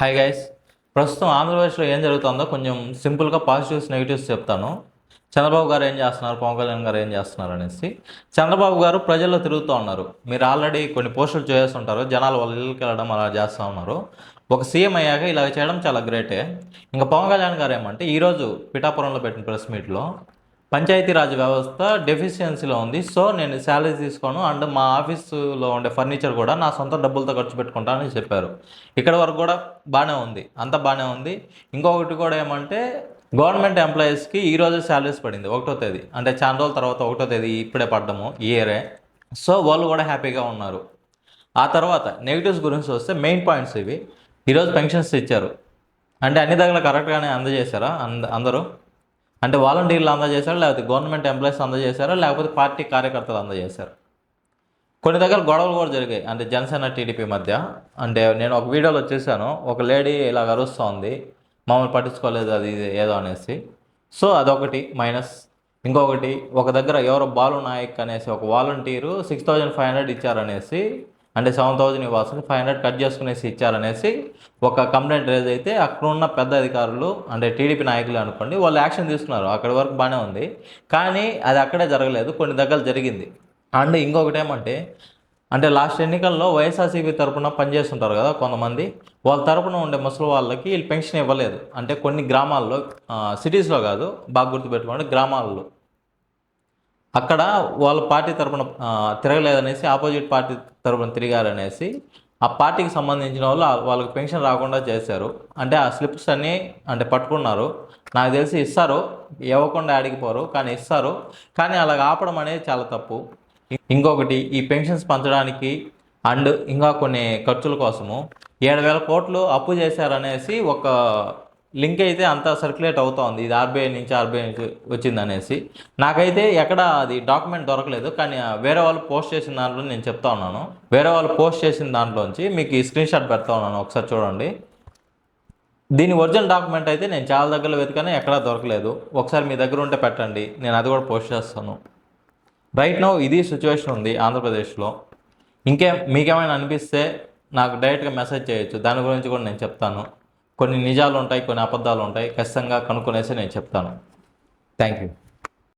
Hi guys ప్రస్తుతం ఆంధ్రప్రదేశ్లో ఏం జరుగుతుందో కొంచెం సింపుల్గా పాజిటివ్స్ నెగిటివ్స్ చెప్తాను. చంద్రబాబు గారు ఏం చేస్తున్నారు? పవన్ కళ్యాణ్ గారు ఏం చేస్తున్నారు అనేసి. చంద్రబాబు గారు ప్రజల్లో తిరుగుతూ ఉన్నారు. మీరు ఆల్రెడీ కొన్ని పోస్టులు చేసి ఉంటారు జనాలు వాళ్ళ ఇళ్ళకి వెళ్ళడం అలా చేస్తూ ఉన్నారు. ఒక సీఎం అయ్యాక ఇలా చేయడం చాలా గ్రేటే. ఇంకా పవన్ కళ్యాణ్ గారు ఏమంటే ఈరోజు పిఠాపురంలో పెట్టిన ప్రెస్ మీట్లో పంచాయతీరాజ్ వ్యవస్థ డెఫిషియన్సీలో ఉంది. సో నేను శాలరీ తీసుకోను అండ్ మా ఆఫీసులో ఉండే ఫర్నిచర్ కూడా నా సొంత డబ్బులతో ఖర్చు పెట్టుకుంటానని చెప్పారు. ఇక్కడ వరకు కూడా బాగానే ఉంది. అంత బాగానే ఉంది. ఇంకొకటి కూడా ఏమంటే గవర్నమెంట్ ఎంప్లాయీస్కి ఈ శాలరీస్ పడింది ఒకటో తేదీ. అంటే చాలా రోజుల తర్వాత ఒకటో తేదీ ఇప్పుడే పడ్డము ఇయరే సో వాళ్ళు కూడా హ్యాపీగా ఉన్నారు. ఆ తర్వాత నెగిటివ్స్ గురించి వస్తే మెయిన్ పాయింట్స్ ఇవి. ఈరోజు పెన్షన్స్ ఇచ్చారు. అంటే అన్ని దగ్గర కరెక్ట్గానే అందజేశారా? అంద అందరూ? అంటే వాలంటీర్లు అందజేశారు? లేకపోతే గవర్నమెంట్ ఎంప్లాయీస్ అందజేశారు? లేకపోతే పార్టీ కార్యకర్తలు అందజేశారు? కొన్ని దగ్గర గొడవలు కూడా జరిగాయి. అంటే జనసేన టీడీపీ మధ్య. అంటే నేను ఒక వీడియోలో వచ్చేసాను. ఒక లేడీ ఇలా అరుస్తూ ఉంది. మమ్మల్ని పట్టించుకోలేదు అది ఇది ఏదో అనేసి. సో అదొకటి మైనస్. ఇంకొకటి ఒక దగ్గర ఎవరో బాలు నాయక్ అనేసి ఒక volunteer six thousand five hundred ఇచ్చారనేసి అంటే సెవెన్ థౌజండ్ ఇవ్వాల్సింది ఫైవ్ హండ్రెడ్ కట్ చేసుకునేసి ఇచ్చారనేసి ఒక కంప్లైంట్ రేజ్ అయితే అక్కడ ఉన్న పెద్ద అధికారులు అంటే టీడీపీ నాయకులు అనుకోండి వాళ్ళు యాక్షన్ తీసుకున్నారు. అక్కడి వరకు బాగానే ఉంది. కానీ అది అక్కడే జరగలేదు. కొన్ని దగ్గర జరిగింది. అండ్ ఇంకొకటి ఏమంటే అంటే లాస్ట్ ఎన్నికల్లో వైఎస్ఆర్సీపీ తరపున పనిచేస్తుంటారు కదా కొంతమంది. వాళ్ళ తరపున ఉండే ముసలి వాళ్ళకి వీళ్ళు పెన్షన్ ఇవ్వలేదు. అంటే కొన్ని గ్రామాల్లో సిటీస్లో కాదు బాగా గుర్తుపెట్టుకోండి గ్రామాల్లో. అక్కడ వాళ్ళ పార్టీ తరపున తిరగలేదనేసి ఆపోజిట్ పార్టీ తరపున తిరిగారనేసి ఆ పార్టీకి సంబంధించిన వాళ్ళు వాళ్ళకి పెన్షన్ రాకుండా చేశారు. అంటే ఆ స్లిప్స్ అన్నీ అంటే పట్టుకున్నారు. నాకు తెలిసి ఇస్తారు. ఇవ్వకుండా అడిగిపోరు కానీ ఇస్తారు. కానీ అలాగ ఆపడం అనేది చాలా తప్పు. ఇంకొకటి ఈ పెన్షన్స్ పంచడానికి అండ్ ఇంకా కొన్ని ఖర్చుల కోసము ఏడు వేల కోట్లు అప్పు చేశారనేసి ఒక లింక్ అయితే అంతా సర్క్యులేట్ అవుతోంది. ఇది ఆర్బీఐ నుంచి ఆర్బీఐ నుంచి వచ్చింది అనేసి. నాకైతే ఎక్కడ అది డాక్యుమెంట్ దొరకలేదు కానీ వేరే వాళ్ళు పోస్ట్ చేసిన దాంట్లో నేను చెప్తా ఉన్నాను. వేరే వాళ్ళు పోస్ట్ చేసిన దాంట్లోంచి మీకు ఈ స్క్రీన్ షాట్ పెడతా ఉన్నాను ఒకసారి చూడండి. దీని ఒరిజినల్ డాక్యుమెంట్ అయితే నేను చాలా దగ్గర వెతికాను ఎక్కడా దొరకలేదు. ఒకసారి మీ దగ్గర ఉంటే పెట్టండి నేను అది కూడా పోస్ట్ చేస్తాను. రైట్ నో ఇది సిచ్యువేషన్ ఉంది ఆంధ్రప్రదేశ్లో. ఇంకేం మీకేమైనా అనిపిస్తే నాకు డైరెక్ట్గా మెసేజ్ చేయొచ్చు. దాని గురించి కూడా నేను చెప్తాను. కొన్ని నిజాలు ఉంటాయి కొన్ని అబద్ధాలు ఉంటాయి ఖచ్చితంగా కనుక్కునేసి నేను చెప్తాను. Thank you